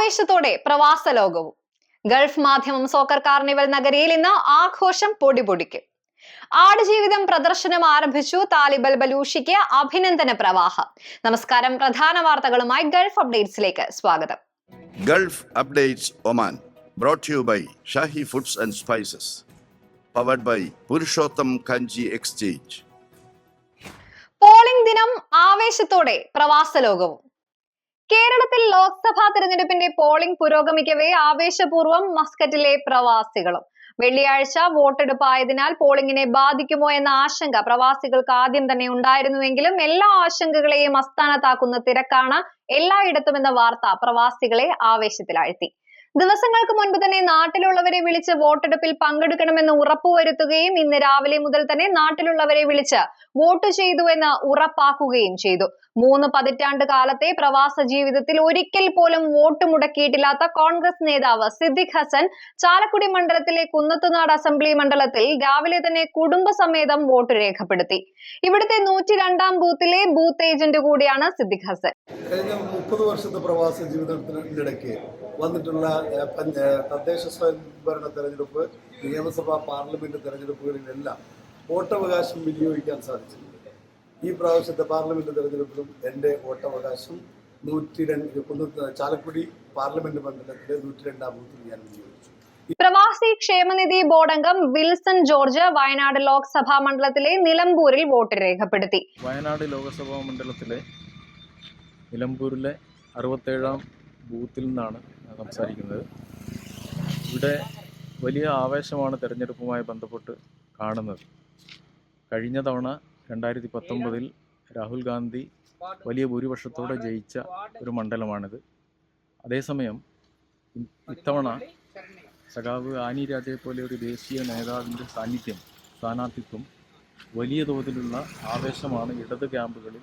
ആവേശത്തോടെ പ്രവാസ ലോകവും. ഗൾഫ് മാധ്യമം സോക്കർ കാർണിവൽ നഗരിയിൽ ഇന്ന് ആഘോഷം പൊടിപൊടിക്കും. ആടുജീവിതം പ്രദർശനം ആരംഭിച്ചു താലിബൽ ബലൂഷിക്ക് അഭിനന്ദന പ്രവാഹം. നമസ്കാരം പ്രധാന വാർത്തകളുമായി ഗൾഫ് അപ്ഡേറ്റ്സിലേക്ക് സ്വാഗതം. Gulf updates Oman brought you by Shahi foods and spices powered by Purushottam Kanji exchange polling ദിനം ആവേശത്തോടെ പ്രവാസ ലോകവും. കേരളത്തിൽ ലോക്സഭാ തെരഞ്ഞെടുപ്പിന്റെ പോളിംഗ് പുരോഗമിക്കവേ ആവേശപൂർവം മസ്കറ്റിലെ പ്രവാസികളും. വെള്ളിയാഴ്ച വോട്ടെടുപ്പ് ആയതിനാൽ പോളിംഗിനെ ബാധിക്കുമോ എന്ന ആശങ്ക പ്രവാസികൾക്ക് ആദ്യം തന്നെ ഉണ്ടായിരുന്നുവെങ്കിലും എല്ലാ ആശങ്കകളെയും അസ്ഥാനത്താക്കുന്ന തിരക്കാണ് എല്ലായിടത്തും എന്ന വാർത്ത പ്രവാസികളെ ആവേശത്തിലാഴ്ത്തി. ദിവസങ്ങൾക്ക് മുൻപ് തന്നെ നാട്ടിലുള്ളവരെ വിളിച്ച് വോട്ടെടുപ്പിൽ പങ്കെടുക്കണമെന്ന് ഉറപ്പുവരുത്തുകയും ഇന്ന് രാവിലെ മുതൽ തന്നെ നാട്ടിലുള്ളവരെ വിളിച്ച് വോട്ട് ചെയ്തു എന്ന് ഉറപ്പാക്കുകയും ചെയ്തു. മൂന്ന് പതിറ്റാണ്ട് കാലത്തെ പ്രവാസ ജീവിതത്തിൽ ഒരിക്കൽ പോലും വോട്ട് മുടക്കിയിട്ടില്ലാത്ത കോൺഗ്രസ് നേതാവ് സിദ്ദിഖ് ഹസൻ ചാലക്കുടി മണ്ഡലത്തിലെ കുന്നത്തുനാട് അസംബ്ലി മണ്ഡലത്തിൽ രാവിലെ തന്നെ കുടുംബസമേതം വോട്ട് രേഖപ്പെടുത്തി. ഇവിടുത്തെ നൂറ്റി രണ്ടാം ബൂത്തിലെ ബൂത്ത് ഏജന്റ് കൂടിയാണ് സിദ്ദിഖ് ഹസൻ. കഴിഞ്ഞ മുപ്പത് വർഷത്തെ പ്രവാസ ജീവിതത്തിനിടയ്ക്ക് വന്നിട്ടുള്ള തദ്ദേശ സ്വയംഭരണ തെരഞ്ഞെടുപ്പ് നിയമസഭാ പാർലമെന്റ് തെരഞ്ഞെടുപ്പുകളിലെല്ലാം വോട്ടവകാശം വിനിയോഗിക്കാൻ സാധിച്ചിട്ടുണ്ട്. ഈ പ്രാവശ്യത്തെ പാർലമെന്റ് തെരഞ്ഞെടുപ്പിലും എന്റെ വോട്ടവകാശം നൂറ്റി രണ്ട് ചാലക്കുടി പാർലമെന്റ് മണ്ഡലത്തിലെ നൂറ്റി രണ്ടാം ബൂത്തിൽ ഞാൻ വിനിയോഗിച്ചു. പ്രവാസി ക്ഷേമനിധി ബോർഡ് അംഗം വിൽസൺ ജോർജ് വയനാട് ലോക്സഭാ മണ്ഡലത്തിലെ നിലമ്പൂരിൽ വോട്ട് രേഖപ്പെടുത്തി. വയനാട് ലോകസഭാ മണ്ഡലത്തിലെ നിലമ്പൂരിലെ അറുപത്തേഴാം ബൂത്തിൽ നിന്നാണ് സംസാരിക്കുന്നത്. ഇവിടെ വലിയ ആവേശമാണ് തെരഞ്ഞെടുപ്പുമായി ബന്ധപ്പെട്ട് കാണുന്നത്. കഴിഞ്ഞ തവണ രണ്ടായിരത്തി പത്തൊമ്പതിൽ രാഹുൽ ഗാന്ധി വലിയ ഭൂരിപക്ഷത്തോടെ ജയിച്ച ഒരു മണ്ഡലമാണിത്. അതേസമയം ഇത്തവണ സഖാവ് ആനി രാജയെ പോലെ ഒരു ദേശീയ നേതാവിന്റെ സാന്നിധ്യം സ്ഥാനാർത്ഥിത്വം വലിയ തോതിലുള്ള ആവേശമാണ് ഇടത് ക്യാമ്പുകളിൽ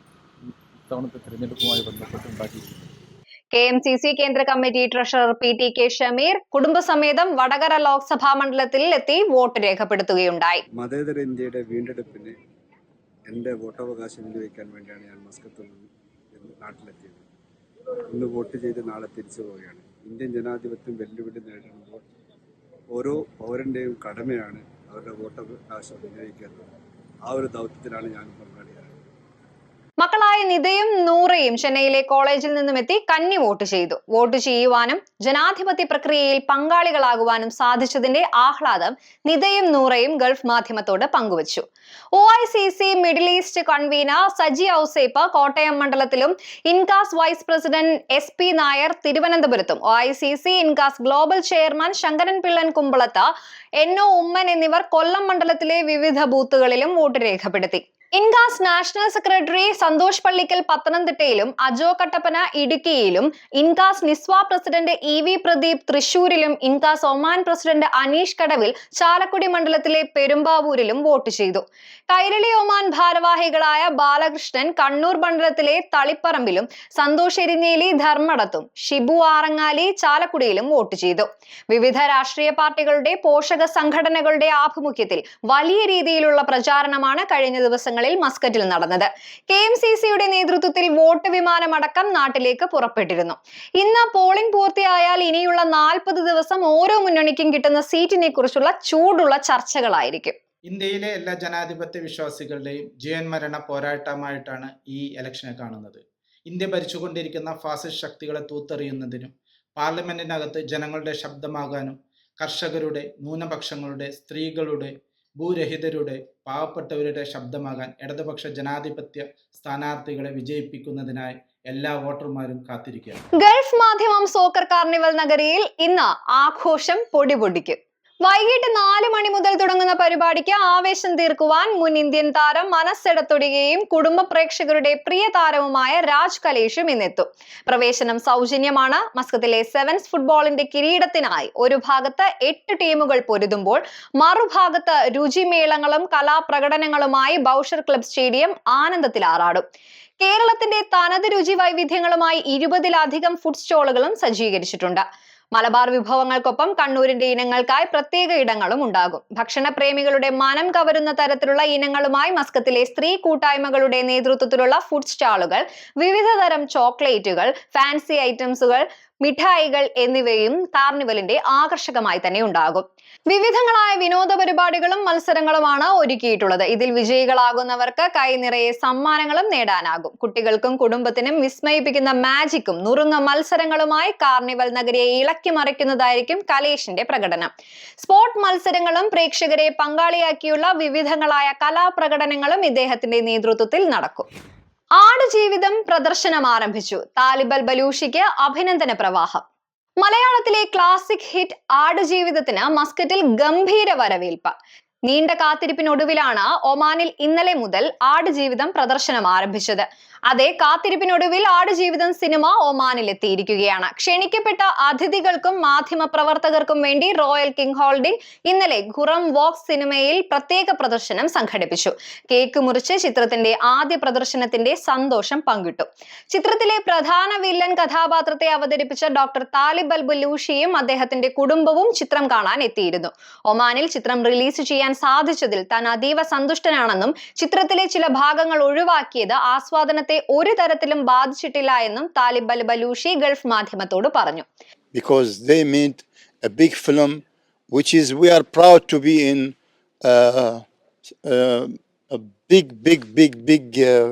ഇത്തവണത്തെ തിരഞ്ഞെടുപ്പുമായി ബന്ധപ്പെട്ട് ഉണ്ടാക്കിയിരിക്കുന്നത്. കെ എം സി സി കേന്ദ്ര committee treasurer P T K Shameer കുടുംബസമേതം വടകര ലോക്സഭാ മണ്ഡലത്തിൽ എത്തി വോട്ട് രേഖപ്പെടുത്തുകയുണ്ടായി. മതേതര ഇന്ത്യയുടെ വീണ്ടെടുപ്പിന് എന്റെ വോട്ടവകാശം വിനിയോഗിക്കാൻ വേണ്ടിയാണ് ഞാൻ മസ്കത്തിൽ നാട്ടിലെത്തിയത്. ഇന്ന് വോട്ട് ചെയ്ത് നാളെ തിരിച്ചു പോവുകയാണ്. ഇന്ത്യൻ ജനാധിപത്യം വെല്ലുവിളി നേരിടുമ്പോൾ ഓരോ പൗരന്റെയും കടമയാണ് അവരുടെ വോട്ടവകാശം വിനിയോഗിക്കുന്നത്. ആ ഒരു ദൗത്യത്തിലാണ് ഞാൻ പങ്കാളിയായത് മക്കളായ നിതയും നൂറയും ചെന്നൈയിലെ കോളേജിൽ നിന്നും എത്തി കന്നി വോട്ട് ചെയ്തു. വോട്ട് ചെയ്യുവാനും ജനാധിപത്യ പ്രക്രിയയിൽ പങ്കാളികളാകുവാനും സാധിച്ചതിന്റെ ആഹ്ലാദം നിതയും നൂറയും ഗൾഫ് മാധ്യമത്തോട് പങ്കുവച്ചു. O I C C Middle East convener Saji Ouseph Kottayam മണ്ഡലത്തിലും Incas vice president S P Nair തിരുവനന്തപുരത്തും. O I C C Incas global chairman Sankaran Pillan Kumbalath N O Oommen എന്നിവർ കൊല്ലം മണ്ഡലത്തിലെ വിവിധ ബൂത്തുകളിലും വോട്ട് രേഖപ്പെടുത്തി. INCAS national secretary Santhosh Pallikkal പത്തനംതിട്ടയിലും അജോ കട്ടപ്പന ഇടുക്കിയിലും INCAS Nizwa president E V Pradeep തൃശൂരിലും INCAS Oman president Aneesh Kadavil Chalakudy മണ്ഡലത്തിലെ പെരുമ്പാവൂരിലും വോട്ട് ചെയ്തു. കൈരളി ഒമാൻ ഭാരവാഹികളായ ബാലകൃഷ്ണൻ കണ്ണൂർ മണ്ഡലത്തിലെ തളിപ്പറമ്പിലും സന്തോഷ് എരിഞ്ഞേലി ധർമ്മടത്തും ഷിബു ആറങ്ങാലി ചാലക്കുടിയിലും വോട്ട് ചെയ്തു. വിവിധ രാഷ്ട്രീയ പാർട്ടികളുടെ പോഷക സംഘടനകളുടെ ആഭിമുഖ്യത്തിൽ വലിയ രീതിയിലുള്ള പ്രചാരണമാണ് കഴിഞ്ഞ ദിവസങ്ങളിൽ മസ്കറ്റിൽ നടന്നത്. കെ എം സി സിയുടെ നേതൃത്വത്തിൽ വോട്ട് വിമാനമടക്കം നാട്ടിലേക്ക് പുറപ്പെട്ടിരുന്നു. ഇന്ന് പോളിംഗ് പൂർത്തിയായാൽ ഇനിയുള്ള നാൽപ്പത് ദിവസം ഓരോ മുന്നണിക്കും കിട്ടുന്ന സീറ്റിനെ കുറിച്ചുള്ള ചൂടുള്ള ചർച്ചകളായിരിക്കും. ഇന്ത്യയിലെ എല്ലാ ജനാധിപത്യ വിശ്വാസികളുടെയും ജീവൻ മരണ പോരാട്ടമായിട്ടാണ് ഈ ഇലക്ഷനെ കാണുന്നത്. ഇന്ത്യ ഭരിച്ചുകൊണ്ടിരിക്കുന്ന ഫാസിസ്റ്റ് ശക്തികളെ തൂത്തെറിയുന്നതിനും പാർലമെന്റിനകത്ത് ജനങ്ങളുടെ ശബ്ദമാകാനും കർഷകരുടെ ന്യൂനപക്ഷങ്ങളുടെ സ്ത്രീകളുടെ ഭൂരഹിതരുടെ പാവപ്പെട്ടവരുടെ ശബ്ദമാകാൻ ഇടതുപക്ഷ ജനാധിപത്യ സ്ഥാനാർത്ഥികളെ വിജയിപ്പിക്കുന്നതിനായി എല്ലാ വോട്ടർമാരും കാത്തിരിക്കുക ഗൾഫ് മാധ്യമം സോക്കർ കാർണിവൽ നഗരിയിൽ ഇന്ന് ആഘോഷം പൊടിപൊടിക്കും. വൈകിട്ട് നാല് മണി മുതൽ തുടങ്ങുന്ന പരിപാടിക്ക് ആവേശം തീർക്കുവാൻ മുൻ ഇന്ത്യൻ താരം മനസ്സെടത്തൊടുകയും കുടുംബ പ്രേക്ഷകരുടെ പ്രിയ താരവുമായ രാജ് കലേഷും ഇന്നെത്തും. പ്രവേശനം സൗജന്യമാണ്. മസ്കത്തിലെ സെവൻസ് ഫുട്ബോളിന്റെ കിരീടത്തിനായി ഒരു ഭാഗത്ത് എട്ട് ടീമുകൾ പൊരുതുമ്പോൾ മറുഭാഗത്ത് രുചിമേളങ്ങളും കലാപ്രകടനങ്ങളുമായി ബൗഷർ ക്ലബ് സ്റ്റേഡിയം ആനന്ദത്തിലാറാടും കേരളത്തിന്റെ തനത് രുചി വൈവിധ്യങ്ങളുമായി ഇരുപതിലധികം ഫുഡ് സ്റ്റോളുകളും സജ്ജീകരിച്ചിട്ടുണ്ട്. മലബാർ വിഭവങ്ങൾക്കൊപ്പം കണ്ണൂരിന്റെ ഇനങ്ങൾക്കായി പ്രത്യേക ഇടങ്ങളും ഉണ്ടാകും. ഭക്ഷണപ്രേമികളുടെ മനം കവരുന്ന തരത്തിലുള്ള ഇനങ്ങളുമായി മസ്കത്തിലെ സ്ത്രീ കൂട്ടായ്മകളുടെ നേതൃത്വത്തിലുള്ള ഫുഡ് സ്റ്റാളുകൾ വിവിധ തരം ചോക്ലേറ്റുകൾ ഫാൻസി ഐറ്റംസുകൾ മിഠായികൾ എന്നിവയും കാർണിവലിന്റെ ആകർഷകമായി തന്നെ ഉണ്ടാകും. വിവിധങ്ങളായ വിനോദ പരിപാടികളും മത്സരങ്ങളുമാണ് ഒരുക്കിയിട്ടുള്ളത്. ഇതിൽ വിജയികളാകുന്നവർക്ക് കൈ നിറയെ സമ്മാനങ്ങളും നേടാനാകും. കുട്ടികൾക്കും കുടുംബത്തിനും വിസ്മയിപ്പിക്കുന്ന മാജിക്കും നുറുങ്ങ മത്സരങ്ങളുമായി കാർണിവൽ നഗരിയെ ഇളക്കി മറിക്കുന്നതായിരിക്കും കലേഷിന്റെ പ്രകടനം. സ്പോർട് മത്സരങ്ങളും പ്രേക്ഷകരെ പങ്കാളിയാക്കിയുള്ള വിവിധങ്ങളായ കലാപ്രകടനങ്ങളും ഇദ്ദേഹത്തിന്റെ നേതൃത്വത്തിൽ നടക്കും. ആടുജീവിതം പ്രദർശനം ആരംഭിച്ചു താലിബൽ ബലൂഷിക്ക് അഭിനന്ദന പ്രവാഹം. മലയാളത്തിലെ ക്ലാസിക് ഹിറ്റ് ആടുജീവിതത്തിന് മസ്കറ്റിൽ ഗംഭീര വരവേൽപ്പ്. നീണ്ട കാത്തിരിപ്പിനൊടുവിലാണ് ഒമാനിൽ ഇന്നലെ മുതൽ ആടുജീവിതം പ്രദർശനം ആരംഭിച്ചത് അതേ കാത്തിരിപ്പിനൊടുവിൽ ആടുജീവിതം സിനിമ ഒമാനിൽ എത്തിയിരിക്കുകയാണ് ക്ഷണിക്കപ്പെട്ട അതിഥികൾക്കും മാധ്യമ പ്രവർത്തകർക്കും വേണ്ടി റോയൽ കിങ് ഹോൾഡിംഗ് ഇന്നലെ ഖുറം വോക്സ് സിനിമയിൽ പ്രത്യേക പ്രദർശനം സംഘടിപ്പിച്ചു. കേക്ക് മുറിച്ച് ചിത്രത്തിന്റെ ആദ്യ പ്രദർശനത്തിന്റെ സന്തോഷം പങ്കിട്ടു. ചിത്രത്തിലെ പ്രധാന വില്ലൻ കഥാപാത്രത്തെ അവതരിപ്പിച്ച ഡോക്ടർ താലിബ് അൽ ലൂഷിയും അദ്ദേഹത്തിന്റെ കുടുംബവും ചിത്രം കാണാൻ എത്തിയിരുന്നു. ഒമാനിൽ ചിത്രം റിലീസ് ചെയ്യാൻ സാധിച്ചതിൽ താൻ അതീവ സന്തുഷ്ടനാണെന്നും ചിത്രത്തിലെ ചില ഭാഗങ്ങൾ ഒഴിവാക്കിയത് ആസ്വാദനത്തെ ഒരു തരത്തിലും ബാധിച്ചിട്ടില്ല എന്നും താലിബ് അൽ ബലൂഷി ഗൾഫ് മാധ്യമത്തോട് പറഞ്ഞു because they made a big film, which is we are proud to be in uh, uh, a big, big, big, big. Uh,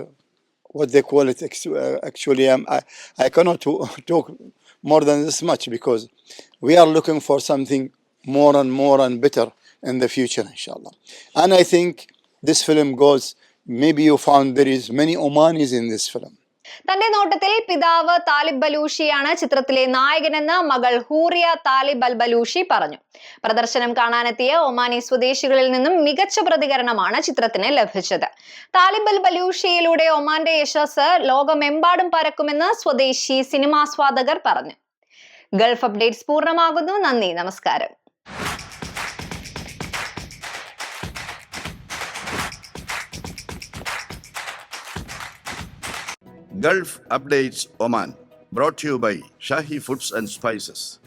what they call it actu- uh, actually um, I, I cannot to- talk more than this much because we are looking for something more and more and better in the future inshallah and i think this film goes maybe you found there is many omanis in this film. തന്റെ നോട്ടത്തിൽ പിതാവ് Talib ബലൂഷിയാണ് ചിത്രത്തിലെ നായകനെന്ന് മകൾ Hooria Talib Al Balushi പറഞ്ഞു. പ്രദർശനം കാണാനെത്തിയ Omani സ്വദേശികളിൽ നിന്നും മികച്ച പ്രതികരണമാണ് ചിത്രത്തിന് ലഭിച്ചത്. താലിബ് അൽ ബലൂഷിയിലൂടെ ഒമാന്റെ യശസ് ലോകമെമ്പാടും പരക്കുമെന്ന് സ്വദേശി സിനിമാസ്വാദകർ പറഞ്ഞു. ഗൾഫ് അപ്ഡേറ്റ്സ് പൂർണമാകുന്നു. നന്ദി. നമസ്കാരം. Gulf Updates Oman. Brought to you by Shahi Foods and Spices.